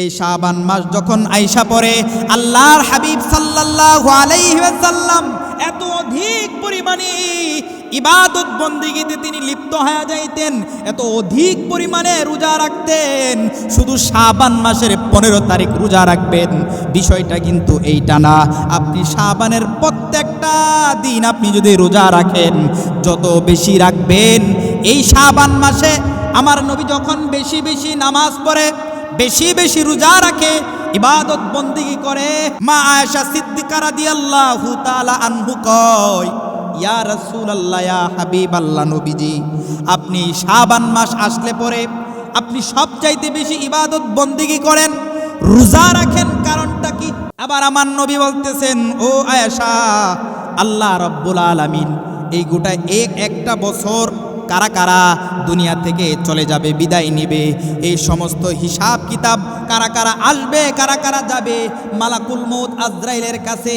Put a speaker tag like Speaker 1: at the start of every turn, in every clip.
Speaker 1: এই শাবান মাস যখন আইসা পরে আল্লাহর হাবিব সাল্লাল্লাহু আলাইহি ওয়াসাল্লাম এত অধিক পরিমাণে ইবাদত বন্দিগিতে তিনি লিপ্ত হয়ে যাইতেন, এত অধিক পরিমাণে রোজা রাখতেন। শুধু শাবান মাসের পনেরো তারিখ রোজা রাখবেন, বিষয়টা কিন্তু এইটা না। আপনি শাবানের প্রত্যেকটা দিন আপনি যদি রোজা রাখেন, যত বেশি রাখবেন, এই শাবান মাসে আমার নবী যখন বেশি বেশি নামাজ পড়ে বেশি বেশি রোজা রাখে, ইবাদত বন্দিগি করে? মা আয়েশা সিদ্দিকা রাদিয়াল্লাহু তাআলা আনহু কয়, ইয়া রাসূলুল্লাহ, ইয়া হাবিবাল্লাহ নবীজি, আপনি শাবান মাস আসলে পরে আপনি সবচাইতে বেশি ইবাদত বন্দিগি করেন? রোজা রাখেন কারণটা কি? আবার আমার নবী বলতেছেন, ও আয়েশা, আল্লাহ রব্বুল আলামিন, এই গোটা এক, একটা বছর কারা কারা দুনিয়া থেকে চলে যাবে, বিদায় নিবে? এই সমস্ত হিসাব কিতাব কারা কারা আসবে কারা কারা যাবে? মালাকুল মৌত আজরাইলের কাছে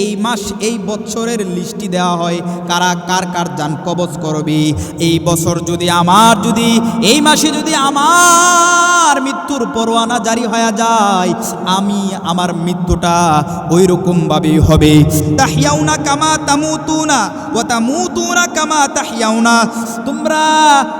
Speaker 1: এই মাস, এই বছরের লিস্টি দেওয়া হয়। কারা কার কার যান কবজ করবে? এই বছর যদি আমার, যদি এই মাসে যদি আমার মৃত্যুর পরোয়ানা জারি হয়ে যায়, আমি আমার মৃত্যুটা ওই রকমভাবেই হবে। তাহিয়াউনা কামা তামুতুনা, ওয়া তামুতুনা কামা তাহিয়াউনা। তোমরা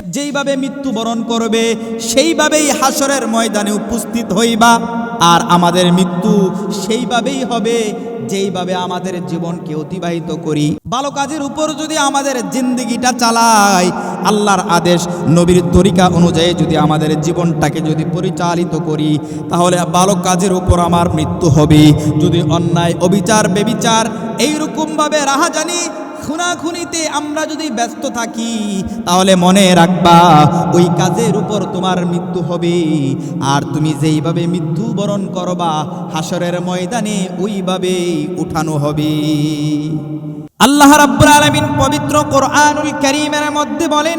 Speaker 1: যেইভাবে মৃত্যুবরণ করবে, সেইভাবেই হাসরের ময়দানে উপস্থিত হইবা। আর আমাদের মৃত্যু সেইভাবেই হবে যেইভাবে আমাদের জীবনকে অতিবাহিত করি। ভালো কাজের উপর যদি আমাদের জিন্দিগিটা চালাই আল্লাহর আদেশ, নবীর তরিকা অনুযায়ী যদি আমাদের জীবনটাকে যদি পরিচালিত করি, তাহলে ভালো কাজের উপর আমার মৃত্যু হবে। যদি অন্যায়, অবিচার, বেবিচার, এইরকমভাবে রাহাজানি খুনাখুনিতে আমরা যদি ব্যস্ত থাকি, তাহলে মনে রাখবা, ওই কাজের উপর তোমার মৃত্যু হবে। আর তুমি যেইভাবে মৃত্যুবরণ করবা, হাসরের ময়দানে ওইভাবেই উঠানো হবে। আল্লাহ রাব্বুল আলামিন পবিত্র কোরআনুল কারীমের মধ্যে বলেন,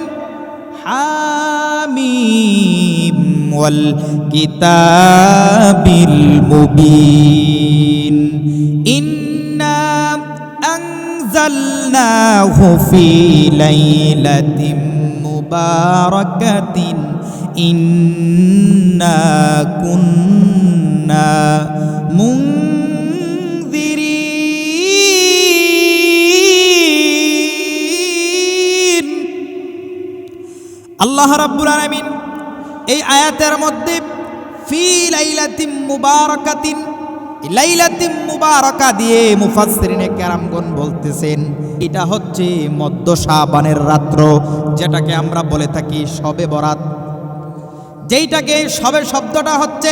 Speaker 1: হামিম ওয়াল কিতাবিল মুবিন। ইন্না أنزلناه في ليلة مباركة إنا كنا منذرين আল্লাহ রাব্বুল আলামিন এই আয়াতের মধ্যে ফি লাইলাতিম মুবারাকাতিন লাইলাতিম মুবারাকা দিয়ে মুফাসসিরিনে কেরামগণ বলতেছেন, এটা হচ্ছে মধ্য শাবানের রাত্র, যেটাকে আমরা বলে থাকি শবে বরাত। যেইটাকে শবে শব্দটা হচ্ছে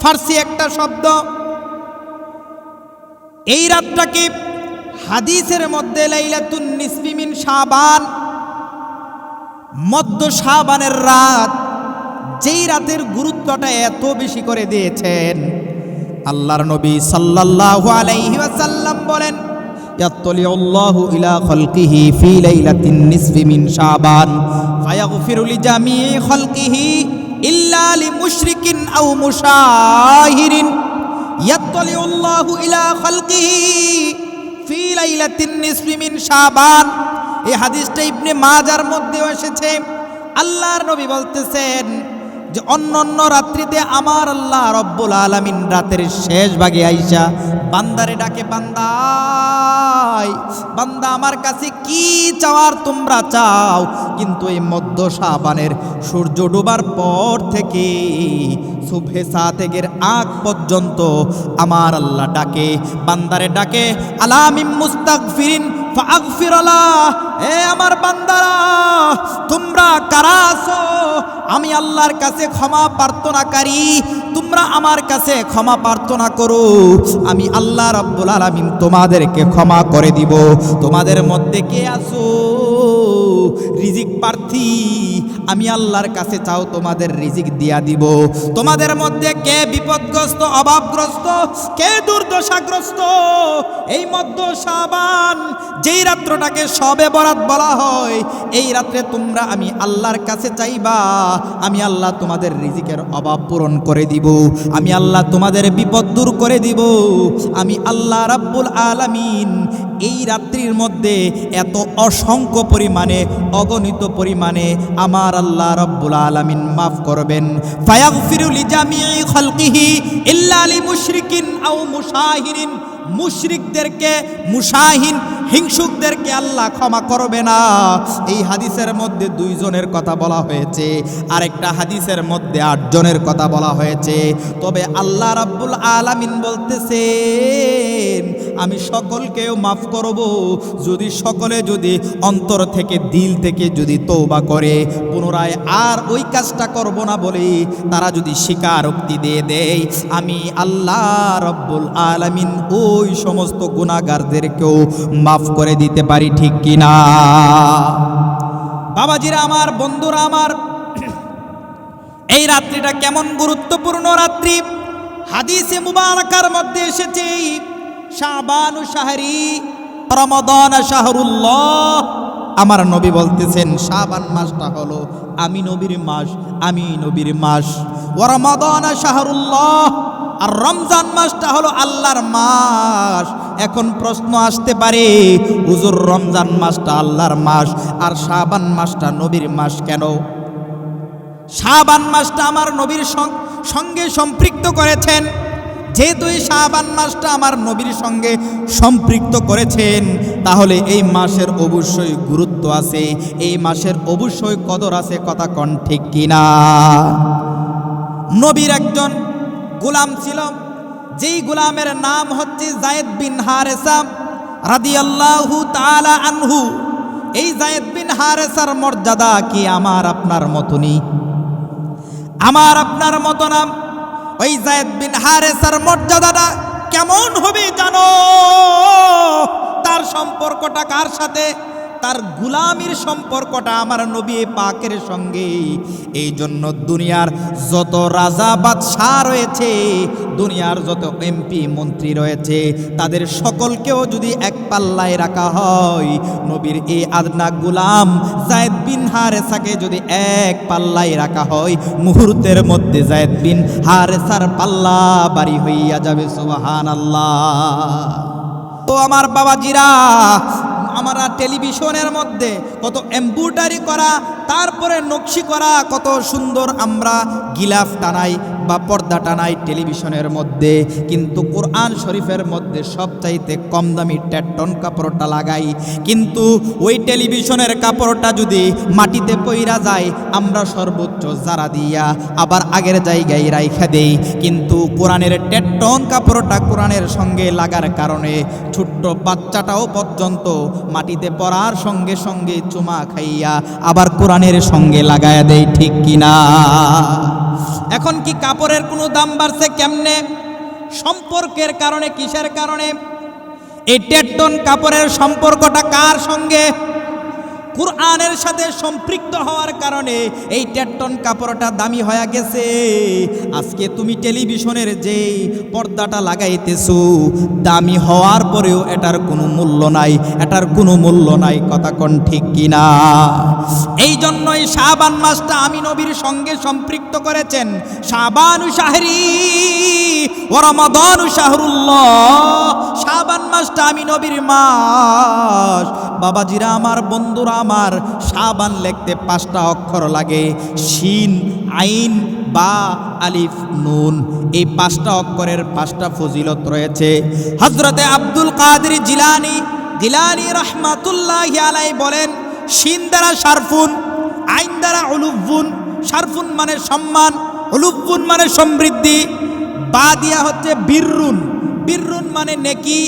Speaker 1: ফার্সি একটা শব্দ। এই রাতটাকে হাদিসের মধ্যে লাইলাতুন নিসফিমিন শাবান। মধ্য শাবানের রাত যেই রাতের গুরুত্বটা এত বেশি করে দিয়েছেন আল্লাহর নবী সাল্লাল্লাহু আলাইহি ওয়াসাল্লাম বলেন, ইয়াত্তালিউল্লাহু ইলা খালকিহি ফি লাইলাতিন নিসফি মিন শাবান, ফায়াগফিরু লিজামিই খালকিহি ইল্লা লিমুশরিকিন আও মুশাহিরিন। ইয়াত্তালিউল্লাহু ইলা খালকিহি ফি লাইলাতিন নিসফি মিন শাবান। এই হাদিসটা ইবনে মাজার মধ্যেও এসেছে। আল্লাহর নবী বলতেছেন যে অন্য অন্য রাত্রিতে আমার আল্লাহ রব্বুল আলমিন রাতের শেষ ভাগে আইসা বান্দারে ডাকে, বান্দাই, বান্দা আমার কাছে কি চাওয়ার তোমরা চাও? কিন্তু এই মধ্য সাবানের সূর্য ডোবার পর থেকে শুভে সাতেগের আগ পর্যন্ত আমার আল্লাহ ডাকে, বান্দারে ডাকে আলামিম মুস্তাগফিরিন এ আমার বান্দারা, তোমরা কারা আছো? আমি আল্লাহর কাছে ক্ষমা প্রার্থনাকারী তোমরা আমার কাছে ক্ষমা প্রার্থনা করো। আমি আল্লাহ রাব্বুল আলামিন তোমাদেরকে ক্ষমা করে দিব। তোমাদের মধ্যে কে আছো? রিজিক প্রার্থী আমি আল্লাহর কাছে চাও তোমাদের রিজিক দিয়া দিব। তোমাদের মধ্যে কে বিপদগ্রস্ত, অভাবগ্রস্ত, কে দুর্দশাগ্রস্ত? এই মধ্য সাবান যেই রাত্রটাকে সবে বরাত বলা হয়, এই রাত্রে তোমরা আমি আল্লাহর কাছে চাইবা, আমি আল্লাহ তোমাদের রিজিকের অভাব পূরণ করে দিব। আমি আল্লাহ তোমাদের বিপদ দূর করে দিব। আমি আল্লাহ রাব্বুল আলামিন এই রাত্রির মধ্যে এত অসংখ্য পরিমাণে, অগণিত পরিমাণে আমার আল্লাহ রব্বুল আলমিন মাফ করবেন। মুশরিকিন মুশরিকদেরকে মুশাহিন হিংসুকদেরকে আল্লাহ ক্ষমা করবে না। এই হাদিসের মধ্যে দুইজনের কথা বলা হয়েছে, আরেকটা হাদিসের মধ্যে আটজনের কথা বলা হয়েছে। তবে আল্লাহ রাব্বুল আলামিন বলতেছেন, আমি সকলকেও মাফ করব, যদি সকলে যদি অন্তর থেকে, দিল থেকে যদি তৌবা করে, পুনরায় আর ওই কাজটা করব না বলে তারা যদি স্বীকারোক্তি দিয়ে দেয়, আমি আল্লাহ রব্বুল আলামিন ওই সমস্ত গুণাগারদেরকেও মাফ করে দিতে পারি ঠিক কিনা? বাবাজিরা আমার, বন্ধুরা আমার, এই রাত্রিটা কেমন গুরুত্বপূর্ণ রাত্রি। হাদিসে মুবারকার মধ্যে এসেছে, শাবানু শাহরি, রমাদান শাহরুল্লাহ। আমার নবী বলতেছেন, শাবান মাসটা হলো আমি নবীর মাস, আমি নবীর মাস। ও রমাদান শাহরুল্লাহ। আর রমজান মাসটা হলো আল্লাহর মাস। এখন প্রশ্ন আসতে পারে, হুজুর রমজান মাসটা আল্লাহর মাস আর শাবান মাসটা নবীর মাস কেন? শাবান মাসটা আমার নবীর সঙ্গে সম্পৃক্ত করেছেন। যেহেতু এই শাবান মাসটা আমার নবীর সঙ্গে সম্পৃক্ত করেছেন, তাহলে এই মাসের অবশ্যই গুরুত্ব আছে। এই মাসের অবশ্যই কদর আছে, কথা কন ঠিক কিনা? নবীর একজন গোলাম ছিল যেই গোলামের নাম হচ্ছে জায়েদ বিন হারেসা রাদিয়াল্লাহু তাআলা আনহু, এই জায়েদ বিন হারেসার মর্যাদা কি আমার আপনার মতনই আমার আপনার মতো নাম ওই জায়েদ বিন হারেসার মর্যাদাটা কেমন হবে জানো? তার সম্পর্কটা কার সাথে? তার গুলামির সম্পর্কটা আমার নবী পাকের সঙ্গে। এই জন্য দুনিয়ার যত রাজা বাদশাহ রয়েছে, দুনিয়ার যত এমপি, মন্ত্রী রয়েছে, তাদের সকলকেও যদি এক পাল্লায় রাখা হয়, নবীর এই আদনা গুলাম জায়দ বিন হারেসাকে যদি এক পাল্লায় রাখা হয়, মুহূর্তের মধ্যে জায়দ বিন হারেসার পাল্লা বাড়ি হইয়া যাবে সুবাহান আল্লাহ তো আমার বাবাজিরা আমরা টেলিভিশনের মধ্যে কত এম্ব্রয়ডারি করা তারপরে নকশি করা কত সুন্দর আমরা গিলাফ টানাই। বা পর্দা টানাই টেলিভিশনের মধ্যে, কিন্তু কোরআন শরীফের মধ্যে সবচাইতে কম দামি টেটন কাপড়টা লাগাই। কিন্তু ওই টেলিভিশনের কাপড়টা যদি মাটিতে পইরা যায়, আমরা সর্বোচ্চ জারা দিয়া আবার আগের জায়গায় রাইখা দেই। কিন্তু কোরআনের টেটন কাপড়টা কোরআনের সঙ্গে লাগার কারণে ছোট্ট বাচ্চাটাও পর্যন্ত মাটিতে পড়ার সঙ্গে সঙ্গে চুমা খাইয়া আবার কোরআনের সঙ্গে লাগায়া দেয়, ঠিক কিনা? এখন কি কাপড়ের কোনো দাম বাড়ছে কেমনে? সম্পর্কের কারণে, কিসের কারণে? এই টেটন কাপড়ের সম্পর্কটা কার সঙ্গে? কুরআনের সাথে সম্পৃক্ত হওয়ার কারণে এই টেটন কাপড়টা দামি হয়ে গেছে। আজকে তুমি টেলিভিশনের যে পর্দাটা লাগাইতেছো, দামি হওয়ার পরেও এটার কোনো মূল্য নাই। এটার কোনো মূল্য নাই, কথা কোন ঠিক কিনা এই জন্যই শাবান মাসটা আমি নবীর সঙ্গে সম্পৃক্ত করেছেন। শাবানু শাহরি ও শাহরুল্লাহ। শাবান মাসটা আমি নবীর মাস। বাবাজিরা, আমার বন্ধুরা আমার শাবান লিখতে পাঁচটা অক্ষর লাগে। শিন, আইন, বা, আলিফ, নুন। এই পাঁচটা অক্ষরের পাঁচটা ফজিলত রয়েছে। হজরতে আব্দুল কাদের জিলানি জিলানি রহমাতুল্লাহ আলাই বলেন, শিন দ্বারা সারফুন আইন দ্বারা উলুফুন। সারফুন মানে সম্মান, উলুফুন মানে সমৃদ্ধি। বা দিয়া হচ্ছে বীররুন বীররুন মানে নেকি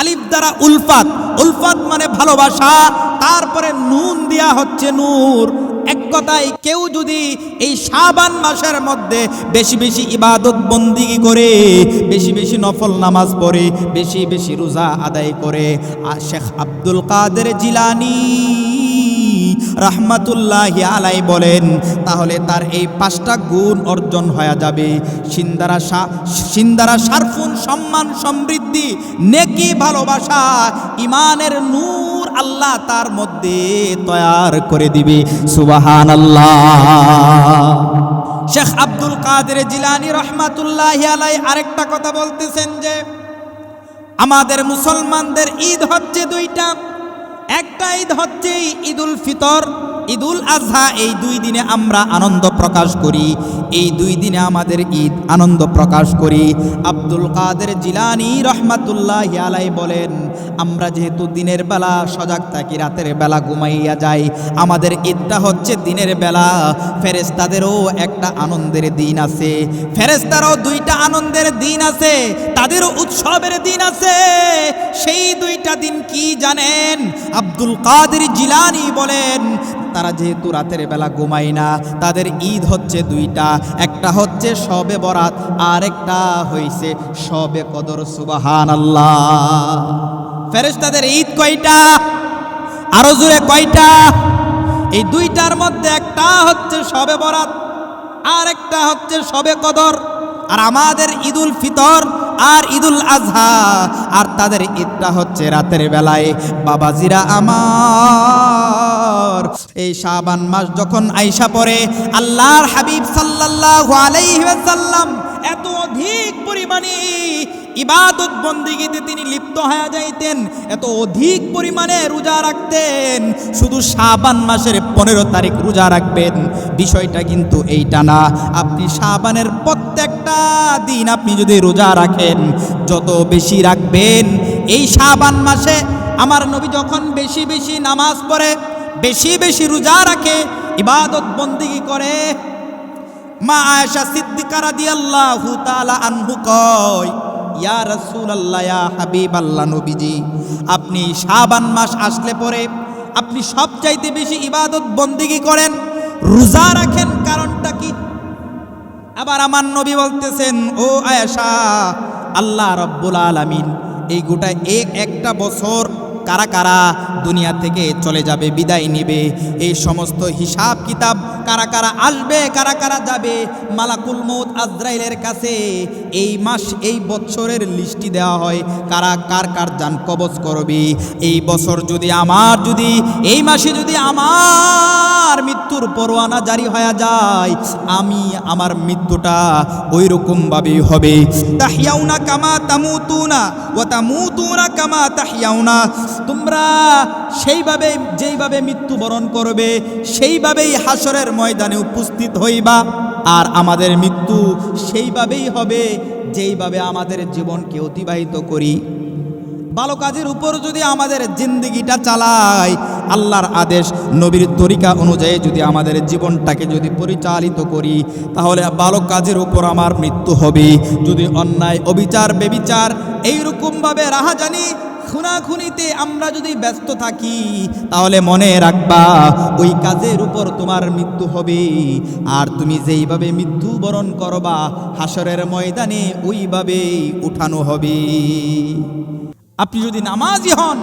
Speaker 1: আলিফ দ্বারা উলফাত। উলফাত মানে ভালোবাসা। তারপরে নুন দেয়া হচ্ছে নূর। এক কথায় কেউ যদি এই শাবান মাসের মধ্যে বেশি বেশি ইবাদত বন্দিগি করে, বেশি বেশি নফল নামাজ পড়ে, বেশি বেশি রোজা আদায় করে, আর শেখ আব্দুল কাদের জিলানি রাহমাতুল্লাহ আলাই বলেন, তাহলে তার এই পাঁচটা গুণ অর্জন হয়ে যাবে। সিন্দারা সিন্দারা সারফুন, সম্মান, সমৃদ্ধি নেকি ভালোবাসা ইমানের নূর আল্লাহ তার মধ্যে তৈয়ার করে দিবে। সুবাহান আল্লাহ শেখ আব্দুল কাদের জিলানি রহমাতুল্লাহ আলাই আরেকটা কথা বলতেছেন যে, আমাদের মুসলমানদের ঈদ হচ্ছে দুইটা। একটা ঈদ হচ্ছে ঈদুল ফিতর ঈদুল আজহা, এই দুই দিনে আমরা আনন্দ প্রকাশ করি। এই দুই দিনে আমাদের ঈদ আনন্দ প্রকাশ করি। আব্দুল কাদের জিলানি রহমাতুল্লাহ আলাই বলেন, আমরা যেহেতু দিনের বেলা সজাগ থাকি, রাতের বেলা ঘুমাইয়া যাই, আমাদের ঈদটা হচ্ছে দিনের বেলা। ফেরেস্তাদেরও একটা আনন্দের দিন আছে। ফেরেস্তারও দুইটা আনন্দের দিন আছে, তাদেরও উৎসবের দিন আছে। সেই দুইটা দিন কি জানেন? আব্দুল কাদের জিলানি বলেন তারা যেহেতু রাতের বেলা ঘুমায় না, তাদের ঈদ হচ্ছে দুইটা। একটা হচ্ছে শবে বরাত আর একটা হইছে শবে কদর সুবাহান আল্লাহ ফেরেশতাদের ঈদ কয়টা? আরও জুড়ে কয়টা? এই দুইটার মধ্যে একটা হচ্ছে শবে বরাত আর একটা হচ্ছে শবে কদর। আর আমাদের ঈদুল ফিতর আর ঈদুল আজহা। আর তাদের ঈদটা হচ্ছে রাতের বেলায়, বাবাজিরা আমার। এই শাবান মাস যখন আইসা পরে আল্লাহর হাবিব সাল্লাহ আলাইহি ওয়াসাল্লাম এত অধিক পরিমাণে ইবাদত বন্দিগিতে তিনি লিপ্ত হয়ে যাইতেন, এত অধিক পরিমাণে রোজা রাখতেন, শুধু শাবান মাসের পনেরো তারিখ রোজা রাখবেন। বিষয়টা কিন্তু এইটা না। আপনি শাবানের প্রত্যেকটা দিন আপনি যদি রোজা রাখেন, যত বেশি রাখবেন, এই শাবান মাসে আমার নবী যখন বেশি বেশি নামাজ পড়ে, বেশি বেশি রোজা রাখে, ইবাদত বন্দিগি করে, মা আয়েশা সিদ্দিকা রাদিয়াল্লাহু তাআলা আনহু কয় ইয়া রসুল আল্লাহ হাবিব আল্লাহ নবীজি, আপনি শাবান মাস আসলে পরে আপনি সবচাইতে বেশি ইবাদত বন্দিগি করেন? রোজা রাখেন কারণটা কি? আবার আমার নবী বলতেছেন, ও আয়েশা, আল্লাহ রব্বুল আলমিন, এই গোটা এক একটা বছর কারা কারা দুনিয়া থেকে চলে যাবে, বিদায় নেবে? এই সমস্ত হিসাব কিতাব কারা কারা আসবে, কারা কারা যাবে? মালাকুল মৌত আজরাইলের কাছে এই মাস, এই বছরের লিস্টি দেওয়া হয়, কারা কার কার যান কবজ করবে? এই বছর যদি আমার, যদি এই মাসে যদি আমার মৃত্যুর পরোয়ানা জারি হয়ে যায়, আমি আমার মৃত্যুটা ওই রকমভাবেই হবে। তাহিয়াউনা কামা তামুতুনা ও তামুতুনা কামা তাহিয়াউনা। তোমরা সেইভাবে, যেইভাবে মৃত্যুবরণ করবে, সেইভাবেই হাসরের ময়দানে উপস্থিত হইবা। আর আমাদের মৃত্যু সেইভাবেই হবে, যেইভাবে আমাদের জীবনকে অতিবাহিত করি। ভালো কাজের উপর যদি আমাদের জিন্দগিটা চালাই আল্লাহর আদেশ, নবীর তরিকা অনুযায়ী যদি আমাদের জীবনটাকে যদি পরিচালিত করি, তাহলে ভালো কাজের উপর আমার মৃত্যু হবে। যদি অন্যায়, অবিচার, বেবিচার, এইরকমভাবে রাহাজানি খুনাখুনিতে আমরা যদি ব্যস্ত থাকি, তাহলে মনে রাখবা, ওই কাজের উপর তোমার মৃত্যু হবে। আর তুমি যেইভাবে মৃত্যুবরণ করবা হাসরের ময়দানে ওইভাবেই উঠানো হবে। আপনি যদি নামাজি হন,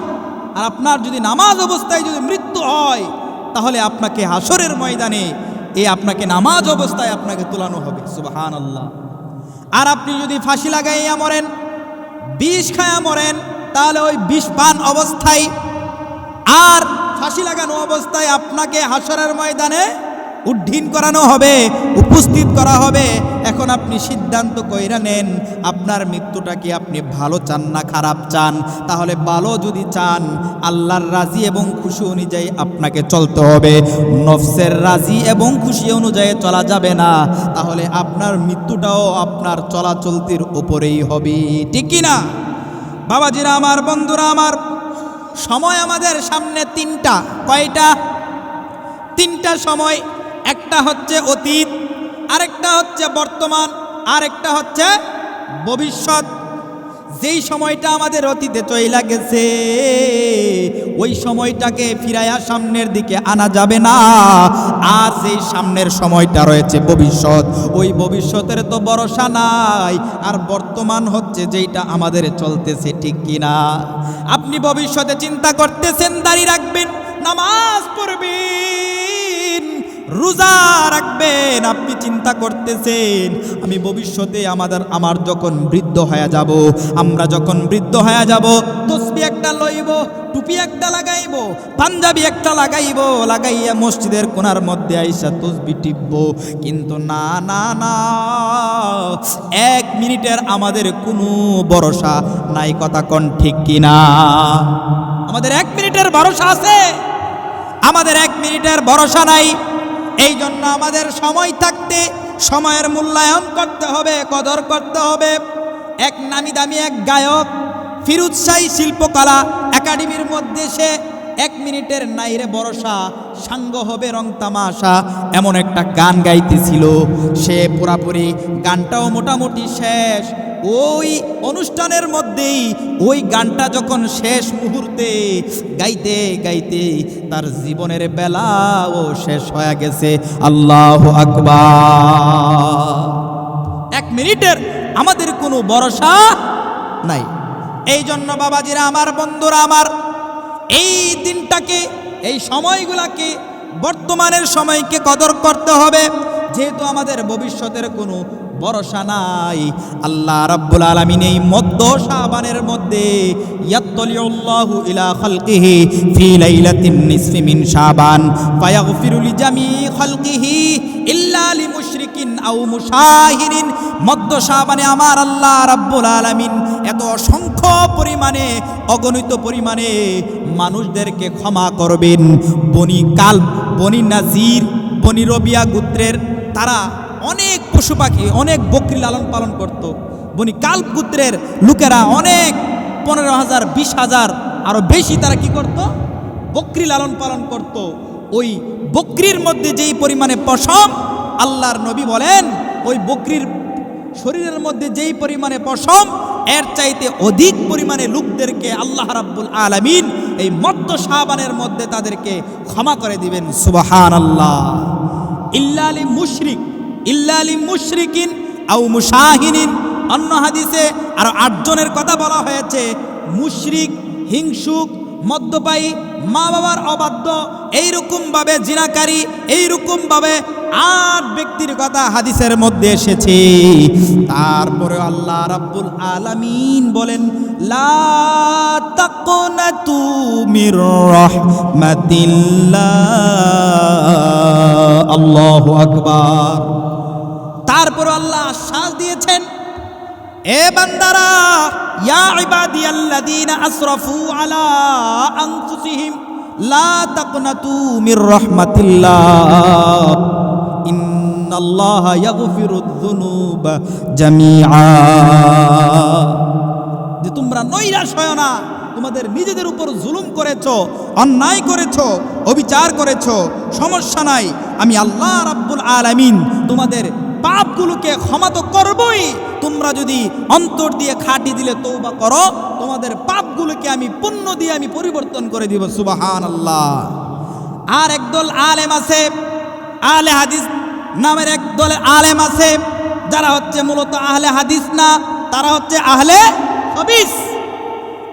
Speaker 1: আর আপনার যদি নামাজ অবস্থায় যদি মৃত্যু হয়, তাহলে আপনাকে হাসরের ময়দানে, এ আপনাকে নামাজ অবস্থায় আপনাকে তোলানো হবে। সুবাহান আল্লাহ আর আপনি যদি ফাঁসি লাগাইয়া মরেন, বিষ খায়া মরেন তাহলে ওই বিষ পান অবস্থায় আর ফাঁসি লাগানো অবস্থায় আপনাকে হাসরের ময়দানে উড্ডীন করানো হবে, উপস্থিত করা হবে। এখন আপনি সিদ্ধান্ত কইরা নেন, আপনার মৃত্যুটা কি আপনি ভালো চান না খারাপ চান? তাহলে ভালো যদি চান, আল্লাহর রাজি এবং খুশি অনুযায়ী আপনাকে চলতে হবে। নফসের রাজি এবং খুশি অনুযায়ী চলা যাবে না। তাহলে আপনার মৃত্যুটাও আপনার চলাচলতির উপরেই হবে ঠিক না বাবাজিরা আমার, বন্ধুরা আমার, সময় আমাদের সামনে তিনটা, কয়টা? তিনটা সময়, একটা হচ্ছে অতীত, আরেকটা হচ্ছে বর্তমান, আরেকটা হচ্ছে ভবিষ্যৎ। যেই সময়টা আমাদের অতীতে চইলা গেছে, ওই সময়টাকে ফিরাইয়া সামনের দিকে আনা যাবে না। আর যেই সামনের সময়টা রয়েছে ভবিষ্যৎ, ওই ভবিষ্যতের তো ভরসা নাই। আর বর্তমান হচ্ছে যেইটা আমাদের চলতেছে, ঠিক কিনা? আপনি ভবিষ্যতে চিন্তা করতেছেন, দাঁড়িয়ে রাখবেন, নামাজ পড়বেন। রোজা রাখবেন, আপনি চিন্তা করতেছেন, আমি ভবিষ্যতে আমাদের, আমার যখন বৃদ্ধ হয়ে যাব, আমরা যখন বৃদ্ধ হয়ে যাব, তসবি একটা লইব, টুপি একটা লাগাইব, পাঞ্জাবি একটা লাগাইব, লাগাইয়া মসজিদের কোনার মধ্যে আইসা তসবি টিপব। কিন্তু না না না, এক মিনিটের আমাদের কোনো ভরসা নাই, কথা কোন ঠিক কিনা? আমাদের এক মিনিটের ভরসা আছে, আমাদের এক মিনিটের ভরসা নাই। এই জন্য আমাদের সময় থাকতে সময়ের মূল্যায়ন করতে হবে, কদর করতে হবে। এক নামি দামি এক গায়ক, ফিরুজ শাহী শিল্পকলা একাডেমির মধ্যে সে এক মিনিটের নাইরে বরসা, সাঙ্গ হবে রং তামাশা, এমন একটা গান গাইতেছিল। সে পুরাপুরি গানটাও মোটামুটি শেষ। ওই অনুষ্ঠানের মধ্যেই ওই গানটা যখন শেষ মুহূর্তে গাইতে গাইতে তার জীবনের বেলাও শেষ হয়ে গেছে। আল্লাহ আকবার। এক মিনিটের আমাদের কোনো ভরসা নাই। এই জন্য বাবাজিরা, আমার বন্ধুরা, আমার এই দিনটাকে, এই সময়গুলাকে, বর্তমানের সময়কে কদর করতে হবে। যেহেতু আমাদের ভবিষ্যতের কোনো ভরসা নাই। আল্লাহ রাব্বুল আলামিন এই মধ্য শাবানের মধ্যে, ইয়াত্তলিউল্লাহু ইলা খালকিহি ফি লাইলাতিন নিসফি মিন শাবান, ফায়াগফিরু লিজামি খালকিহি ইল্লা লিমুশরিকিন আও মুশাহিরিন। মধ্য শাবানে আমার আল্লাহ রাব্বুল আলামিন এত অসংখ্য পরিমাণে, অগণিত পরিমাণে মানুষদেরকে ক্ষমা করবেন। বনি কাল বনি নাজির, বনি রবিয়া গোত্রের তারা অনেক পশু পাখি, অনেক বকরি লালন পালন করত। বনি কাল্প গোত্রের লোকেরা অনেক পনেরো হাজার, বিশ হাজার আরও বেশি তারা কি করত? বকরি লালন পালন করত। ওই বকরির মধ্যে যেই পরিমাণে পশম আল্লাহর নবী বলেন, ওই বকরির শরীরের মধ্যে যেই পরিমাণে পশম, এর চাইতে অধিক পরিমাণে লোকদেরকে আল্লাহ রাব্বুল আলামিন এই মধ্য সাবানের মধ্যে তাদেরকে ক্ষমা করে দিবেন। সুবাহান আল্লাহ ইল্লালি মুশরিক। ইল্লালি মুশরিকিন আও মুশাহিনিন। অন্য হাদিসে আরও আটজনের কথা বলা হয়েছে, মুশরিক, হিংসুক, মদ্যপায়ী মা বাবার অবাধ্য, এইরকম ভাবে জিনাকারী, এইরকম ভাবে আট ব্যক্তির কথা হাদিসের মধ্যে এসেছে। তারপরে আল্লাহ রাব্বুল আলামিন বলেন, লা তাকুনাতু মির রাহমাতিল্লাহ। আল্লাহু আকবার। তারপর আল্লাহ আশ্বাস দিয়েছেন, এ বান্দারা, ইয়া ইবাদিয়াল্লাযীনা আসরাফু আলা আনফুসিহিম, লা তাকনাতু মির রাহমাতিল্লাহ। ইন্নাল্লাহা ইয়াগফিরুয যুনুবা জামিআ। যে তোমরা নৈরাশ হয় না, তোমাদের নিজেদের উপর জুলুম করেছ, অন্যায় করেছ, অবিচার করেছ, সমস্যা নাই। আমি আল্লাহ রাব্বুল আলামিন তোমাদের পাপগুলোকে ক্ষমা তো করবই। তোমরা যদি অন্তর দিয়ে খাটি দিলে তৌবা করো, তোমাদের পাপগুলোকে আমি পুণ্য দিয়ে আমি পরিবর্তন করে দিব সুবাহান আল্লাহ আর একদল আলেম আছে আলে হাদিস নামের এক দলে আলেম আছে, যারা হচ্ছে মূলত আহলে হাদিস না, তারা হচ্ছে আহলে হবিস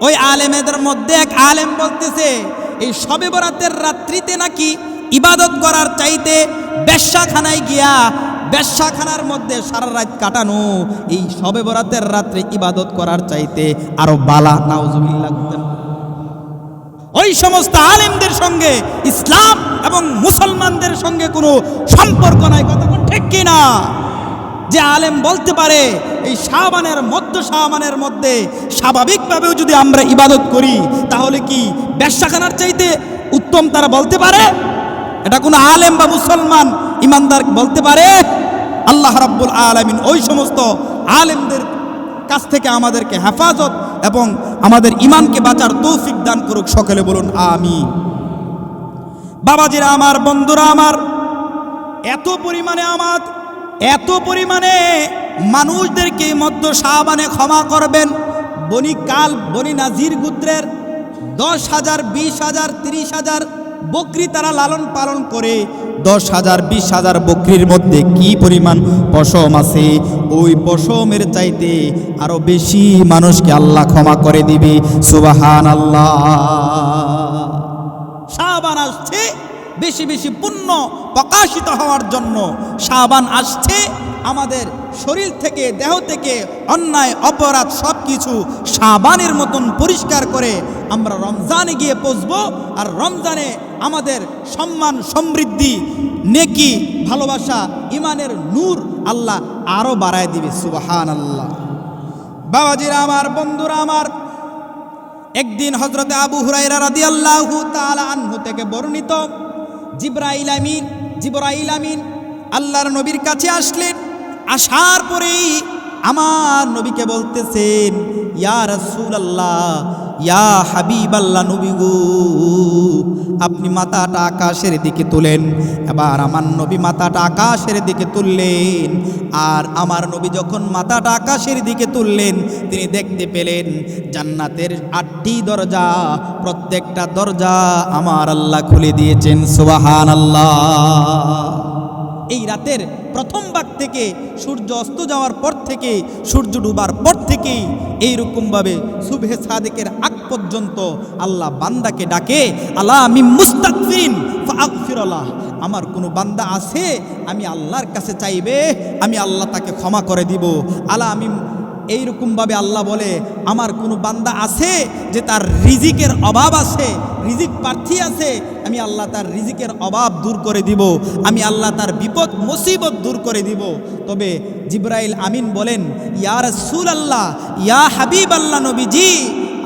Speaker 1: ওই আলেমেদের মধ্যে এক আলেম বলতেছে, এই সবে বরাতের রাত্রিতে নাকি ইবাদত করার চাইতে বেশ্যাখানায় গিয়া বেশ্যাখানার মধ্যে সারা রাত কাটানো, এই সবে বরাতের রাত্রে ইবাদত করার চাইতে আরও বালা, নাউজুবিল্লাহ ওই সমস্ত আলেমদের সঙ্গে, ইসলাম এবং মুসলমানদের সঙ্গে কোনো সম্পর্ক নাই কোন ঠিক কিনা? যে আলেম বলতে পারে, এই শাহবানের মধ্য শাহবানের মধ্যে স্বাভাবিকভাবেও যদি আমরা ইবাদত করি, তাহলে কি ব্যবসাখানার চাইতে উত্তম তারা বলতে পারে? এটা কোনো আলেম বা মুসলমান ইমানদার বলতে পারে, আল্লাহ রাব্বুল আলামিন ওই সমস্ত আলেমদের কাছ থেকে আমাদেরকে হেফাজত এবং আমাদের ইমানকে বাঁচার তৌফিক দান করুক সকলে বলুন আমি বাবাজিরা আমার, বন্ধুরা আমার, এত পরিমাণে আমার, এত পরিমাণে মানুষদেরকে মধ্য শাহবানে ক্ষমা করবেন। বনি কাল, বনি নাজির গুত্রের দশ হাজার, বিশ হাজার, তিরিশ হাজার বকরি তারা লালন পালন করে। দশ হাজার, বিশ হাজার বকরির মধ্যে কি পরিমাণ পশম আছে? ওই পশমের চাইতে আরও বেশি মানুষকে আল্লাহ ক্ষমা করে দিবে। সুবাহান আল্লাহ শাহবান আসছে, বেশি বেশি পুণ্য প্রকাশিত হওয়ার জন্য শাহবান আসছে। আমাদের শরীর থেকে, দেহ থেকে অন্যায়, অপরাধ সব কিছু সাবানের মতন পরিষ্কার করে আমরা রমজানে গিয়ে পৌঁছবো। আর রমজানে আমাদের সম্মান, সমৃদ্ধি, নেকি, ভালোবাসা, ইমানের নূর আল্লাহ আরও বাড়ায় দিবে সুবাহান আল্লাহ বাবাজিরা আমার, বন্ধুরা আমার, একদিন হজরতে আবু হুরাইরা আনহু থেকে বর্ণিত জিব্রাইল আমিন জিব্রাইল আমিন আল্লাহর নবীর কাছে আসলেন। আসার পরেই আমার নবীকে বলতেছেন, ইয়া রাসূলুল্লাহ ইয়া হাবিবাল্লাহ নবী গো, আপনি মাথাটা আকাশের দিকে তোলেন, এবার আমার নবী মাথাটা আকাশের দিকে তুললেন, আর আমার নবী যখন মাথাটা আকাশের দিকে তুললেন, তিনি দেখতে পেলেন জান্নাতের আটটি দরজা, প্রত্যেকটা দরজা আমার আল্লাহ খুলে দিয়েছেন সুবাহান আল্লাহ এই রাতের প্রথম ভাগ থেকে সূর্য অস্ত যাওয়ার পর থেকে সূর্য ডুবার পর থেকেই এইরকমভাবে শুভে সাদেকের আগ পর্যন্ত আল্লাহ বান্দাকে ডাকে আল্লাহ আমি মুস্তাকফিন ফাগফিরাল্লাহ আমার কোনো বান্দা আছে, আমি আল্লাহর কাছে চাইবে, আমি আল্লাহ তাকে ক্ষমা করে দিব। আল্লাহ আমি এইরকমভাবে আল্লাহ বলে, আমার কোনো বান্দা আছে যে তার রিজিকের অভাব আছে রিজিক প্রার্থী আছে, আমি আল্লাহ তার রিজিকের অভাব দূর করে দিব, আমি আল্লাহ তার বিপদ, মুসিবত দূর করে দিব। তবে জিব্রাইল আমিন বলেন ইয়ার সুল আল্লাহ ইয়া হাবিব আল্লাহ নবীজি,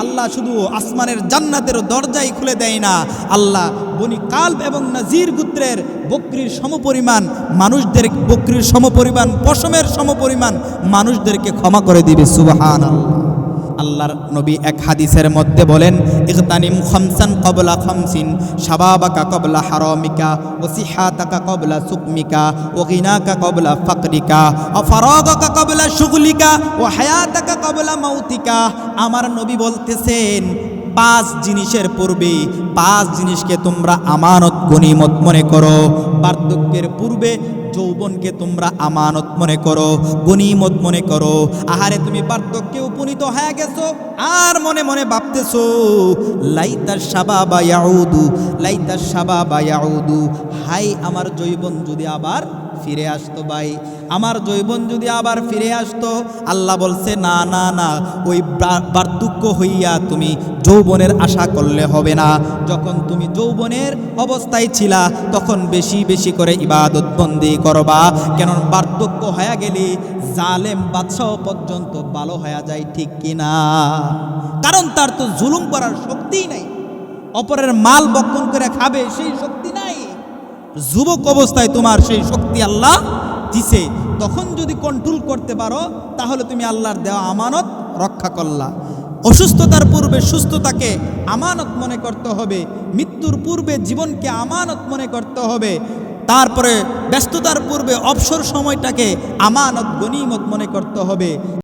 Speaker 1: আল্লাহ শুধু আসমানের জান্নাতের দরজাই খুলে দেয় না, আল্লাহ বনি কাল্ব এবং নাজির গুত্রের বকরির সমপরিমাণ, মানুষদের বকরির সমপরিমাণ, পশমের সমপরিমাণ মানুষদেরকে ক্ষমা করে দিবে সুবাহান আল্লাহর নবী এক হাদিসের মধ্যে বলেন ইকতানিম খমসান কবলা খমসিন সাবাবাকা কবলা হারমিকা, ও সিহাতাকা কবলা সুকমিকা, ও গিনাকা কবলা ফাকরিকা, ও ফরগকা কবলা শুগলিকা ও হায়াতাকা কবলা মৌতিকা আমার নবী বলতেছেন পাঁচ জিনিসের পূর্বে, পাঁচ জিনিসকে তোমরা আমানত গনিমত মনে করো। বার্ধক্যের পূর্বে যৌবনকে তোমরা আমানত মনে করো গনিমত মনে করো। আহারে, তুমি বার্ধক্যে উপনীত হয়ে গেছো আর মনে মনে ভাবতেছো লাইতার সাবাবা ইয়াউদু লাইতার সাবাবা ইয়াউদু, হাই, আমার জৈবন যদি আবার ফিরে আসতো ভাই। আমার জৈবন যদি আবার ফিরে আসতো, আল্লাহ বলছে, না না না, ওই বার্ধক্য হইয়া তুমি যৌবনের আশা করলে হবে না। যখন তুমি যৌবনের অবস্থায় ছিলা, তখন বেশি বেশি করে ইবাদত বন্দি করবা। কেন বার্ধক্য হয়ে গেলে, জালেম বাদশাহ পর্যন্ত ভালো হয়ে যায়, ঠিক কিনা কারণ তার তো জুলুম করার শক্তিই নাই। অপরের মাল বক্ষণ করে খাবে, সেই শক্তি নাই। যুবক অবস্থায় তোমার সেই শক্তি আল্লাহ দিছে। তখন যদি কন্ট্রোল করতে পারো, তাহলে তুমি আল্লাহর দেওয়া আমানত রক্ষা করলা। অসুস্থতার পূর্বে সুস্থতাকে আমানত মনে করতে হবে। মৃত্যুর পূর্বে জীবনকে আমানত মনে করতে হবে। তারপরে ব্যস্ততার পূর্বে অবসর সময়টাকে আমানত গনিমত মনে করতে হবে।